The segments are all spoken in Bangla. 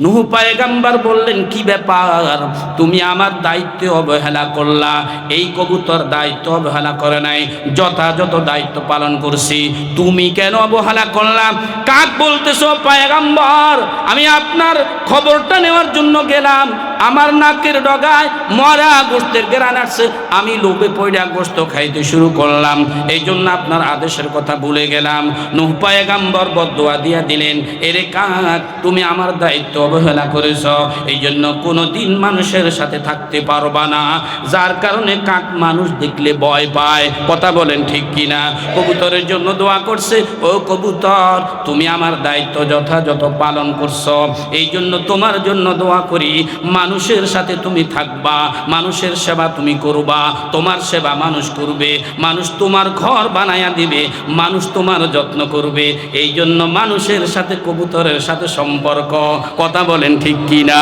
নুহু পায়গাম্বার বললেন, কি ব্যাপার? তুমি আমার দায়িত্ব অবহেলা করলা। এই কবুতর দায়িত্ব অবহেলা করে নাই। যথাযথ দায়িত্ব পালন করছি। তুমি কেন অবহেলা করলাম কাক বলতেছ, পায়গাম্বার? আমি আপনার খবরটা নেওয়ার জন্য গেলাম। আমার নাকের ডগায় মরা গোস্তের গেরান আসছে। আমি লোভে পয়ডা গোস্ত খাইতে শুরু করলাম। এই জন্য আপনার আদেশের কথা ভুলে গেলাম। নুহ পায়গাম্বর বদোয়া দিয়া দিলেন, এরে কাক, তুমি আমার দায়িত্ব অবহেলা করেছ। এই জন্য কোনো দিন মানুষের সাথে থাকতে পারবা না। যার কারণে কাক মানুষ দেখলে ভয় পায়। কথা বলেন ঠিক কিনা? কবুতরের জন্য দোয়া করছে, ও কবুতর, তুমি আমার দায়িত্ব যথাযথ পালন করছ। এই জন্য তোমার জন্য দোয়া করি। মানুষের সাথে তুমি থাকবা, মানুষের সেবা তুমি করবা, তোমার সেবা মানুষ করবে, মানুষ তোমার ঘর বানায়া দিবে, মানুষ তোমার যত্ন করবে। এই জন্য মানুষের সাথে কবুতরের সাথে সম্পর্ক, কথা বলেন ঠিক কিনা?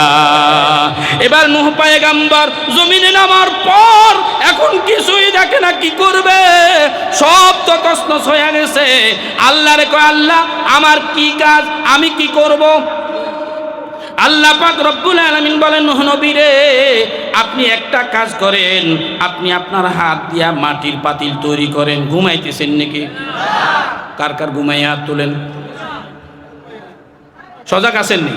এবার নুহ পায়গাম্বার জমিনে নামার পর এখন কিছুই দেখে না, কি করবে? সব তো তসনস হয়ে গেছে। আল্লাহ রে কয়, আল্লাহ, আমার কি কাজ? আমি কি করব? আল্লাহ পাক রব্বুল আলামিন বলেন নবী রে, আপনি একটা কাজ করেন, আপনি আপনার হাত দিয়া মাটির পাতিল তৈরি করেন, ঘুমাইতেছেন নাকি? কার কার ঘুমাইয়া হাত তোলেন? সজাগ আছেন নি?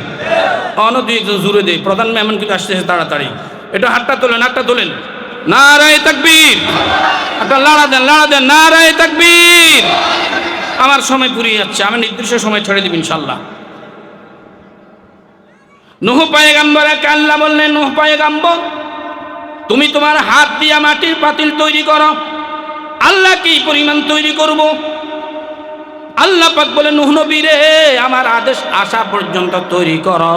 অন দুই একজন জুড়ে দেয় প্রধান মেহমান কিন্তু আসতেছে তাড়াতাড়ি। এটা হাতটা তোলেন হাতটা তোলেন। নারায় তাকবীর। একটা লাড়া দেন লাড়া দেন, নারায় তাকবীর। আমার সময় পুরিয়ে যাচ্ছে আমি নির্দিষ্ট সময় ছেড়ে দিব ইনশাল্লাহ। নুহ পায়গাম্বর আল্লাহ বললেন নুহ পায়গাম্বর তুমি তোমার হাত দিয়া মাটির পাতিল তৈরি করো। আল্লাহ কি পরিমাণ তৈরি করব? আল্লাহ পাক বলে, নুহ নবী রে, আমার আদেশ আসা পর্যন্ত তৈরি করো।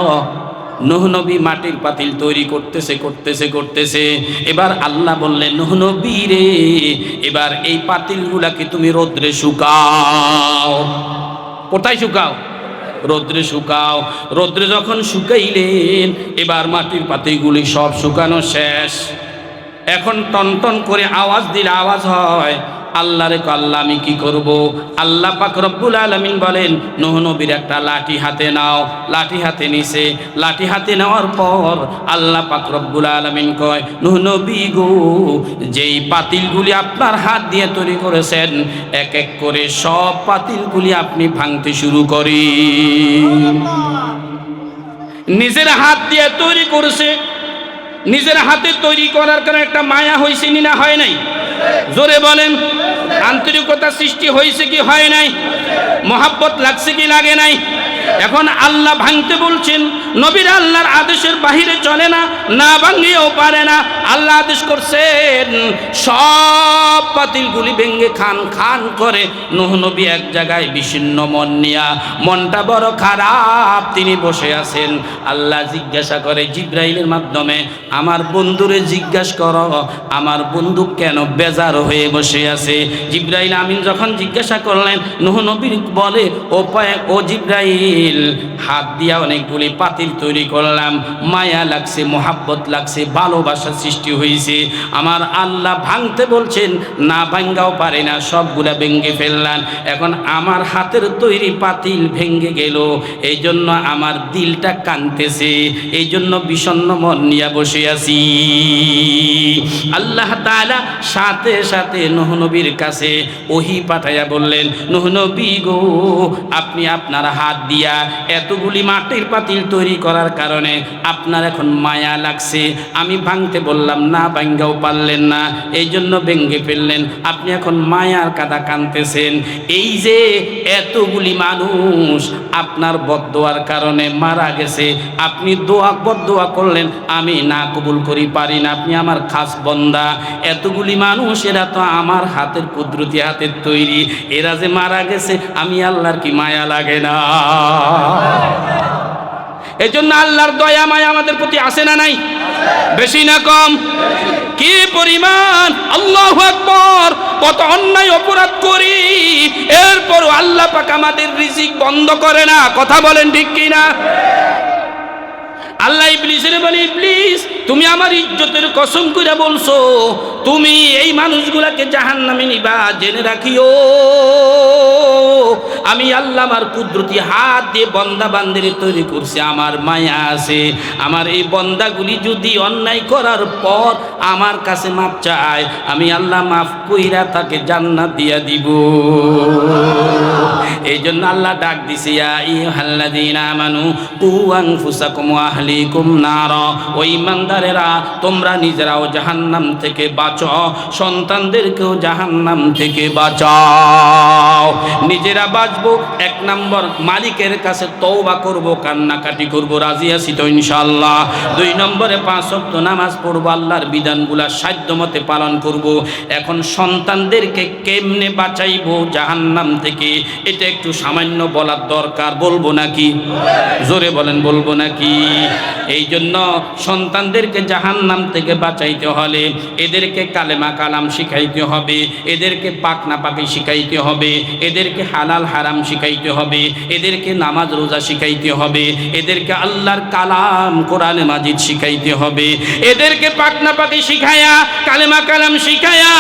নুহ নবী মাটির পাতিল তৈরি করতেছে করতেছে করতেছে। এবার আল্লাহ বললেন নুহ নবী রে, এবার এই পাতিলগুলাকে তুমি রোদ্রে শুকাও? কোথায় শুকাও? রৌদ্রে শুকাও। রৌদ্রে যখন শুকাইলেন, এবার মাটির পাতিগুলি সব শুকানো শেষ। এখন টন টন করে আওয়াজ দিলে আওয়াজ হয় আল্লাহ রে আল্লাহ, আমি কি করব? আল্লাহ পাক রব্বুল আলামিন বলেন, নূহ নবীর একটা লাঠি হাতে নাও। লাঠি হাতে নিছে। লাঠি হাতে নেওয়ার পর আল্লাহ পাক রব্বুল আলামিন কয়, নূহ নবী গো, যেই পাতিলগুলি আপনার হাত দিয়ে তৈরি করেছেন, এক এক করে সব পাতিলগুলি আপনি ভাঙতে শুরু করি। নিজের হাত দিয়ে তৈরি করেছে। নিজের হাতে তৈরি করার কারণে একটা মায়া হয়েছে নি হয় নাই? জোরে বলেন। আন্তরিকতা সৃষ্টি হয়েছে কি হয় নাই? মহাব্বত লাগছে কি লাগে নাই? এখন আল্লাহ ভাঙতে বলছেন, নবীর আল্লাহর আদেশের বাহিরে চলে না না ভাঙিয়েও পারে না। আল্লাহ আদেশ করছেন, সব পাতিলগুলি ভেঙে খান খান করে নুহ নবী এক জায়গায় বিচ্ছিন্ন মন নিয়া। মনটা বড় খারাপ, তিনি বসে আছেন। আল্লাহ জিজ্ঞাসা করে জিব্রাইলের মাধ্যমে, আমার বন্ধুরে জিজ্ঞাসা করো, আমার বন্ধু কেন বেজার হয়ে বসে আছে? জিব্রাইল আমিন যখন জিজ্ঞাসা করলেন, নুহ নবীর বলে, ও পায়ে, ও জিব্রাইল হাত দিয়া অনেকগুলি পাতিল তৈরি করলাম। মায়া লাগছে, মোহাব্বত লাগছে, ভালোবাসা সৃষ্টি হয়েছে আমার আল্লাহ ভাঙতে বলছেন, না ভাঙ্গাও পারে না, সবগুলা ভেঙ্গে ফেললাম। এখন আমার হাতের তৈরি পাতিল ভেঙ্গে গেল। এই জন্য আমার দিলটা কানতেছে এই জন্য বিষণ্ণ মন নিয়ে বসে আছি। আল্লাহ তাআলা সাথে সাথে নূহ নবীর কাছে ওহি পাঠাইয়া বললেন, নূহ নবী গো, আপনি আপনার হাত দিয়া এতগুলি মাটির পাতিল তৈরি করার কারণে আপনার এখন মায়া লাগছে। আমি ভাঙতে বললাম, না, ভাঙ্গাও পারলেন না। এই জন্য ভেঙ্গে ফেললেন। আপনি এখন মায়ার কাদা কানতেছেন এই যে এতগুলি মানুষ আপনার বদোয়ার কারণে মারা গেছে, আপনি দোয়া বদোয়া করলেন, আমি না কবুল করি, পারি না। আপনি আমার খাস বন্দা। এতগুলি মানুষ, এরা তো আমার হাতের কুদরতি হাতের তৈরি। এরা যে মারা গেছে, আমি আল্লাহর কি মায়া লাগে না? এই জন্য আল্লাহর দয়া, মায়া আমাদের প্রতি আসে না নাই? বেশি না কম? কি পরিমাণ? আল্লাহ আকবর! কত অন্যায় অপরাধ করি। এরপর আল্লাহ পাক আমাদের রিজিক বন্ধ করে না। কথা বলেন ঠিক কি না আল্লাহ ইবলিসের বলে, ইবলিস, তুমি আমার ইজ্জতের কসম করে বলছো, তুমি এই মানুষগুলাকে জাহান্নামে নিবা, জেনে রাখিও। আমি আল্লাহ আমার কুদরতি হাত দিয়ে বন্দা বান্দির তৈরি করছি, আমার মায়া আছে। আমার এই বন্দাগুলি যদি অন্যায় করার পর আমার কাছে মাপ চায়, আমি আল্লাহ মাফ কইরা তাকে জান্নাত দিয়া দিব। এই জন্য আল্লাহ ডাক দিছে তোমরা নিজেরাও জাহান্নাম থেকে বাঁচো, সন্তানদেরকেও জাহান্নাম থেকে বাঁচাও। নিজেরা বাঁচবো এক নম্বর মালিকের কাছে তওবা করব, কান্নাকাটি করব, রাজি আছি তো ইনশাআল্লাহ। দুই নম্বরে পাঁচ ওয়াক্ত নামাজ পড়ব, আল্লাহর বিধানগুলা সাধ্য মতে পালন করব। এখন সন্তানদেরকে কেমনে বাঁচাইবো জাহান্নাম থেকে, এটা একটু সামান্য বলার দরকার, বলব নাকি? জোরে বলেন, বলব নাকি? এই জন্য সন্তানদেরকে জাহান্নাম থেকে বাঁচাইতে হলে এদেরকে কালেমা কালাম শিখাইতে হবে, এদেরকে পাকনা পাকি শিখাইতে হবে, এদেরকে হালাল হারাম শিখাইতে হবে, এদেরকে নামাজ রোজা শিখাইতে হবে, এদেরকে আল্লাহর কালাম কোরআনে মাজিদ শিখাইতে হবে, এদেরকে পাকনা পাকি শিখায়া, কালেমা কালাম শিখায়া,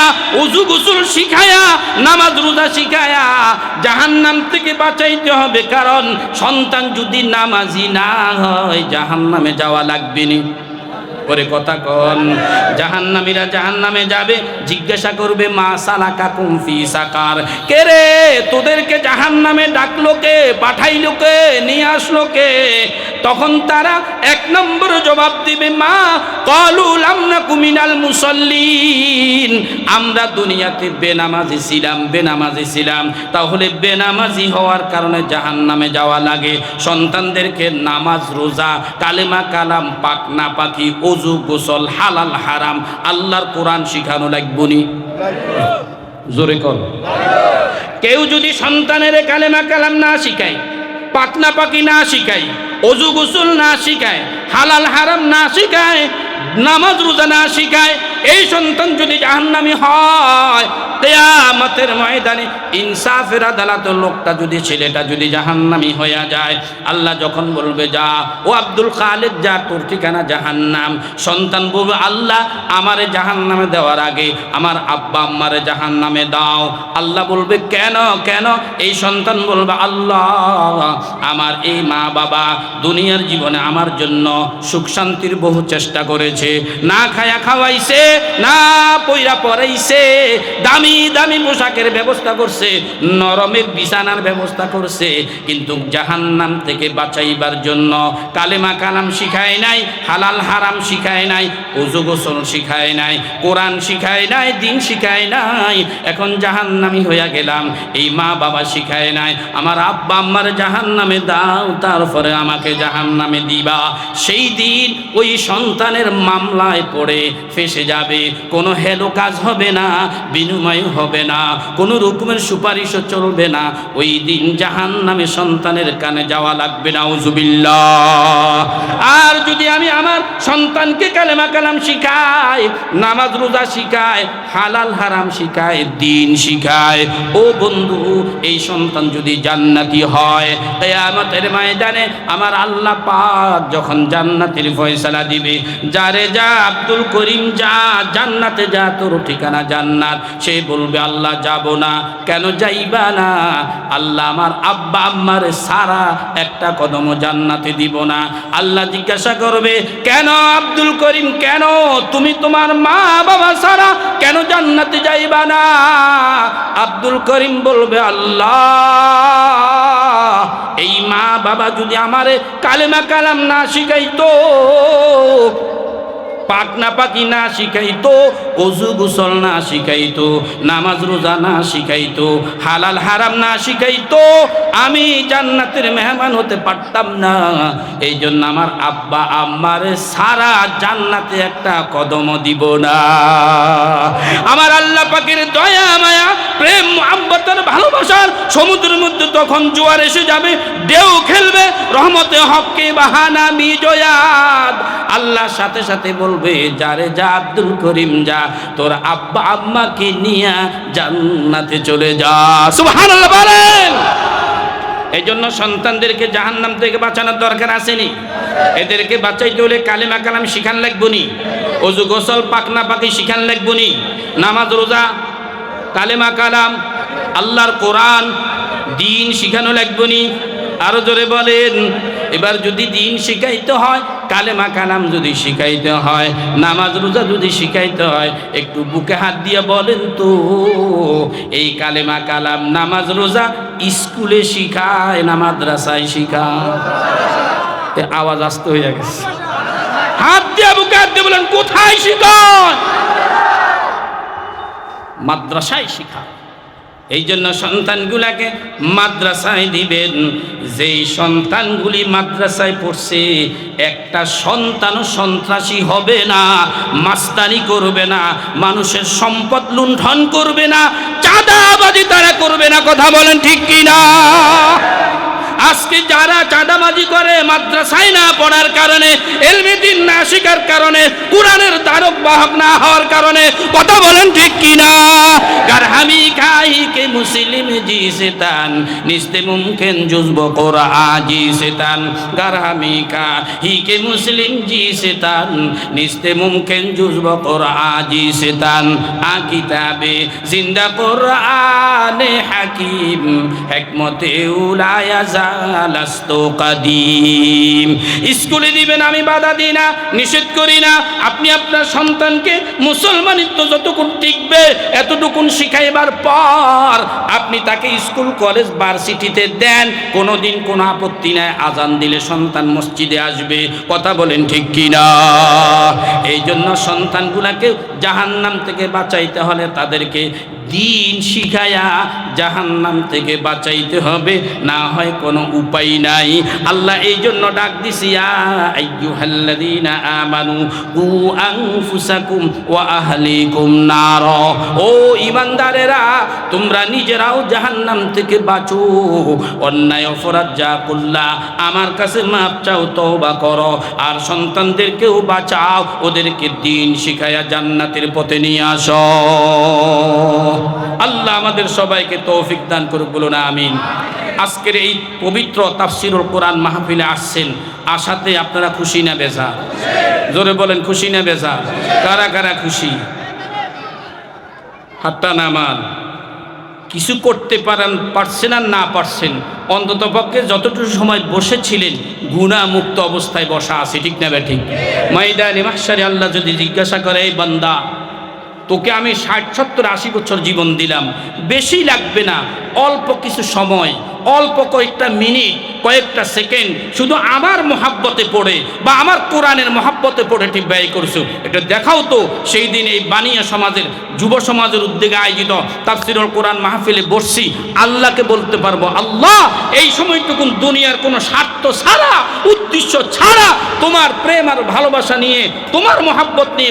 উজু গুসুল শিখায়া, নামাজ রোজা শিখায়া জাহান্নাম থেকে বাঁচাইতে হবে। কারণ সন্তান যদি নামাজি না হয়, জাহান্নামে যাওয়া লাগবে নি। করে কথা কন। জাহান্নামীরা জাহান্নামে যাবে, জিজ্ঞাসা করবে, মা সালাকা কুমফি সাকার। কে রে? তোদেরকে জাহান্নামে ডাকলো কে? পাঠাইলো কে? নিয়ে আসলো কে? তখন তারা এক নম্বর জবাব দিবে, মা, কলু লামনা কুমিনাল মুসল্লিন। আমরা দুনিয়াতে বেনামাজি ছিলাম বেনামাজি ছিলাম। তাহলে বেনামাজি হওয়ার কারণে জাহান্নামে যাওয়া লাগে। সন্তানদেরকে নামাজ, রোজা, কালেমা, কালাম, পাক না পাকি অজু গোসল হালাল হারাম, আল্লাহর কোরআন শিখানো লাগবনি জোরে কর। কেউ যদি সন্তানের কালেমা কালাম না শিখায়, পাকনা পাকি না শিখায়, অজু গোসল না শিখায়, হালাল হারাম না শিখায়, নামাজ রোজা না শিখায় এই সন্তান যদি জাহান্নামি হয়, কেয়ামতের ময়দানে ইনসাফের আদালতের লোকটা যদি ছেলেটা যদি জাহান্নামি হইয়া যায়, আল্লাহ যখন বলবে, যা, ও আব্দুল খালেদ, যা, তোর ঠিকানা জাহান্নাম। সন্তান বলবে, আল্লাহ, আমারে জাহান্নামে দেওয়ার আগে আমার আব্বা আম্মারে জাহান্নামে দাও। আল্লাহ বলবে, কেন কেন? এই সন্তান বলবে, আল্লাহ, আমার এই মা বাবা দুনিয়ার জীবনে আমার জন্য সুখ শান্তির বহু চেষ্টা করেছে। না খায়া খাওয়াইছে না পইরা পরাইছে দামি দামি পোশাকের ব্যবস্থা করছে, নরমের বিছানার ব্যবস্থা করছে, কিন্তু জাহান্নাম থেকে বাঁচাইবার জন্য কালেমা কালাম শিখায় নাই, হালাল হারাম শিখায় নাই উজু গোসল শিখায় নাই, কোরআন শিখায় নাই, দিন শিখায় নাই, এখন জাহান্নামি হইয়া গেলাম, এই মা বাবা শিখায় নাই, আমার আব্বা আম্মার জাহান্নামে দাও, তারপরে আমাকে জাহান্নামে দিবা। সেই দিন ওই সন্তানের মামলায় পড়ে, ফেসে যাবে। কোনো হেলো কাজ হবে না, বিনিময় হবে না, কোনো রকমের সুপারিশও চলবে না। ওই দিন জাহান নামে সন্তানের কানে যাওয়া লাগবে না আর যদি আমি আমার সন্তানকে কালেমা কালাম শিখাই, নামাজ রোজা শিখায় হালাল হারাম শিখায় দিন শিখায় ও বন্ধু, এই সন্তান যদি জান্নাতি হয়, কেয়ামতের ময়দানে আমার আল্লাহ পাক যখন জান্নাতের ফয়সালা দিবে, যারে যা আব্দুল করিম যা জান্নাতে যা তোর ঠিকানা জান্নাত। সে বলবে, আল্লাহ যাব না। কেন যাইবা না? আল্লাহ আমার আব্বা আম্মার সারা একটা কদম জান্নাতে দিব না। আল্লাহ জিজ্ঞাসা করবে, কেন আব্দুল করিম, কেন? তুমি তোমার মা বাবা সারা কেন জান্নাতে যাইবা না? আব্দুল করিম বলবে, আল্লাহ, এই মা বাবা যদি আমারে কালেমা কালাম না শিখাইতো পাক না পাকি না শিখাইতো অজু গোসল না শিখাইতো, নামাজ রোজা না শিখাইতো, হালাল হারাম না শিখাইতো, আমি জান্নাতের মেহমান হতে পারতাম না। এই জন্য আমার আব্বা আম্মার সারা জান্নাতে একটা কদম দিব না। আমার আল্লাহ পাকের দয়া, মায়া, প্রেম মোহাম্মতের ভালোবাসার সমুদ্রের মধ্যে তখন জোয়ার এসে যাবে, ঢেউ খেলবে, রহমতে হককে বাহানা বিজয়াদ আল্লাহর সাথে সাথে বলবে যারে যা আব্দুল করিম যা, তোর আব্বা আম্মাকে নিয়ে জান্নাতে চলে যা। বলেন। এই জন্য সন্তানদেরকে জাহান্নাম থেকে বাঁচানোর দরকার আসেনি। এদেরকে বাঁচাইতে হলে কালেমা কালাম শিখান লাগবো নি। অজু গোসল পাকনা পাকি শিখান লাগবো নি। নামাজ, রোজা, কালেমা কালাম, আল্লাহর কোরআন দিন শিখানো লাগবো নি। আরও জোরে বলেন, এবার যদি দিন শিখাইতে হয় কালেমা কালাম যদি শিখাইতে হয়, নামাজ রোজা যদি শিখাইতে হয়, একটু বুকে হাত দিয়ে বলেন তো, এই কালেমা কালাম নামাজ রোজা স্কুলে শিখায় না মাদ্রাসায় শিখায়? আওয়াজ আসতে হয়ে গেছে। হাত দিয়ে বুকে হাত দিয়ে বলেন, কোথায় শিখায়? মাদ্রাসায় শিখায়। এই জন্য সন্তানগুলাকে মাদ্রাসায় দিবেন। যেই সন্তানগুলি মাদ্রাসায় পড়ছে, একটা সন্তানও সন্ত্রাসী হবে না, মাস্তানি করবে না, মানুষের সম্পদ লুণ্ঠন করবে না, চাঁদাবাজি তারা করবে না, কথা বলেন ঠিক কি না আজকে যারা চাঁদাবাজি করে মাদ্রাসায় না পড়ার কারণে এলমেদিন না শেখার কারণে, কোরআনের দ্বারক বাহক না হওয়ার কারণে, কথা বলেন ঠিক কিনা? গার হামি খাই কে মুসলিম জি সেতান, নিস্তে মুমকিন জুজব কোরা জি সেতান। গার হামি খা হি কে মুসলিম জি সেতান, নিস্তে মুমকিন জুজব কোরা জি সেতান। আ কিতাবে জিন্দা কোরআনে হাকিম, হেকমতে উলায়া স্কুলে দিবেন, আমি বাধা দিই না, নিষেধ করি না। আপনি আপনার সন্তানকে মুসলমানিত্ব যতক্ষণ টিকবে, এতটুকুন শিখাইবার পর আপনি তাকে স্কুল, কলেজ, ভার্সিটিতে দেন। কোনোদিন কোনো আপত্তি নাই, আজান দিলে সন্তান মসজিদে আসবে। কথা বলেন ঠিক কিনা? এই জন্য সন্তানগুলাকে জাহান্নাম থেকে বাঁচাইতে হলে তাদেরকে দিন শিখায়া জাহান্নাম থেকে বাঁচাইতে হবে, না হয় কোনো উপায় নাই। আল্লাহ এই জন্য ডাক দিছি আমানু ও ইমানদারেরা তোমরা নিজেরাও জাহান্নাম থেকে বাঁচো। অন্যায়, অপরাধ, যা করলা, আমার কাছে মাপ চাও, তওবা করো। আর সন্তানদেরকেও বাঁচাও, ওদেরকে দিন শিখায়া জান্নাতের পথে নিয়ে আসো। আল্লাহ আমাদের সবাইকে তৌফিক দান করুক, বলুন আমিন। আজকের এই পবিত্র তাফসিরুল কোরআন মাহফিলে আসছেন আশাতে আপনারা খুশি না বেজা জোরে বলেন, খুশি না বেজা কারা কারা খুশি? হাতটা নামান। কিছু করতে পারেন, পারছেন আর না পারছেন, অন্তত পক্ষে যতটুকু সময় বসেছিলেন গুণা মুক্ত অবস্থায় বসা আছে, ঠিক না ঠিক? মাইদানি মাসারি আল্লাহ যদি জিজ্ঞাসা করে, এই বান্দা তোকে আমি ষাট, সত্তর, আশি বছর জীবন দিলাম। বেশি লাগবে না। অল্প কিছু সময়, অল্প কয়েকটা মিনিট, কয়েকটা সেকেন্ড। শুধু আমার মহাব্বতে পড়ে বা আমার কোরআনের মহাব্বতে পড়ে ঠিক ব্যয় করছ। এটা দেখাও তো সেই দিন এই বানিয়া সমাজের, যুব সমাজের উদ্যোগে আয়োজিত তার তাফসিরুল কোরআন মাহফিলে বসছি। আল্লাহকে বলতে পারব, আল্লাহ, এই সময়টুকুন দুনিয়ার কোনো স্বার্থ ছাড়া, উদ্দেশ্য ছাড়া তোমার প্রেম আর ভালোবাসা নিয়ে, তোমার মহাব্বত নিয়ে